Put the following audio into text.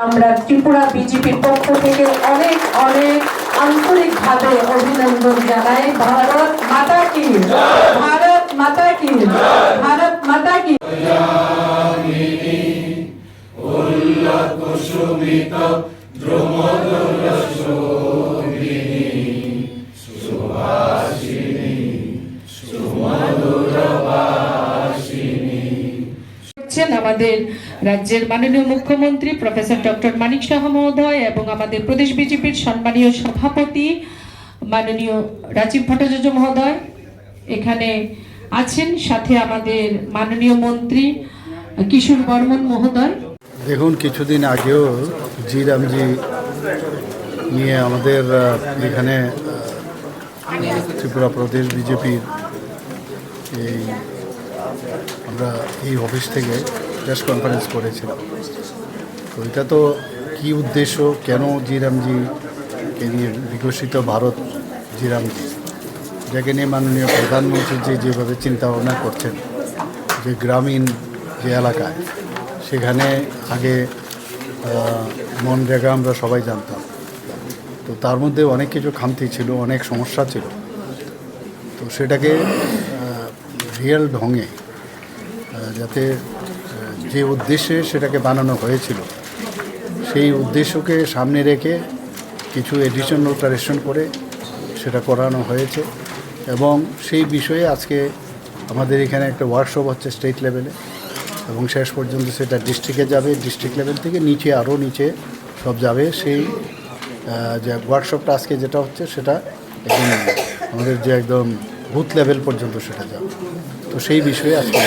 আমরা ত্রিপুরা বিজেপির পক্ষ থেকে অনেক অনেক আন্তরিকভাবে অভিনন্দন জানাই। ভারত মাতা কি? ভারত মাতা কি? ভারত মাতা কি? করছেন আমাদের রাজ্যের মাননীয় মুখ্যমন্ত্রী প্রফেসর ডক্টর মানিক শাহ মহোদয় এবং আমাদের প্রদেশ বিজেপির সম্মানীয় সভাপতি মাননীয় রাজীব ভট্টাচার্য মহোদয় এখানে আছেন, সাথে আমাদের মাননীয় মন্ত্রী কিশোর বর্মন মহোদয়। দেখুন, কিছুদিন আগেও জি রামজি নিয়ে আমাদের এখানে ত্রিপুরা প্রদেশ বিজেপির এই আমরা এই অফিস থেকে প্রেস কনফারেন্স করেছিলাম। তো এটা তো কী উদ্দেশ্য কেন জি রামজিকে নিয়ে বিকশিত ভারত জিরামজি? যাকে নিয়ে মাননীয় প্রধানমন্ত্রী যে যেভাবে চিন্তা ভাবনা করছেন যে গ্রামীণ যে এলাকায় সেখানে আগে আহ, মনরেগা আমরা সবাই জানতাম। তো তার মধ্যে অনেক কিছু খামতি ছিল অনেক সমস্যা ছিল। তো সেটাকে রিয়েল ঢঙে যাতে যে উদ্দেশ্যে সেটাকে বানানো হয়েছিল, সেই উদ্দেশ্যকে সামনে রেখে কিছু এডিশন অল্টারেশন করে সেটা করানো হয়েছে এবং সেই বিষয়ে আজকে আমাদের এখানে একটা ওয়ার্কশপ হচ্ছে স্টেট লেভেলে এবং শেষ পর্যন্ত সেটা ডিস্ট্রিক্টে যাবে। ডিস্ট্রিক্ট লেভেল থেকে নিচে আরও নিচে সব যাবে। সেই যে ওয়ার্কশপটা আজকে যেটা হচ্ছে সেটা আমাদের যে একদম বুথ লেভেল পর্যন্ত সেটা যাবে। তো সেই বিষয়ে আজকে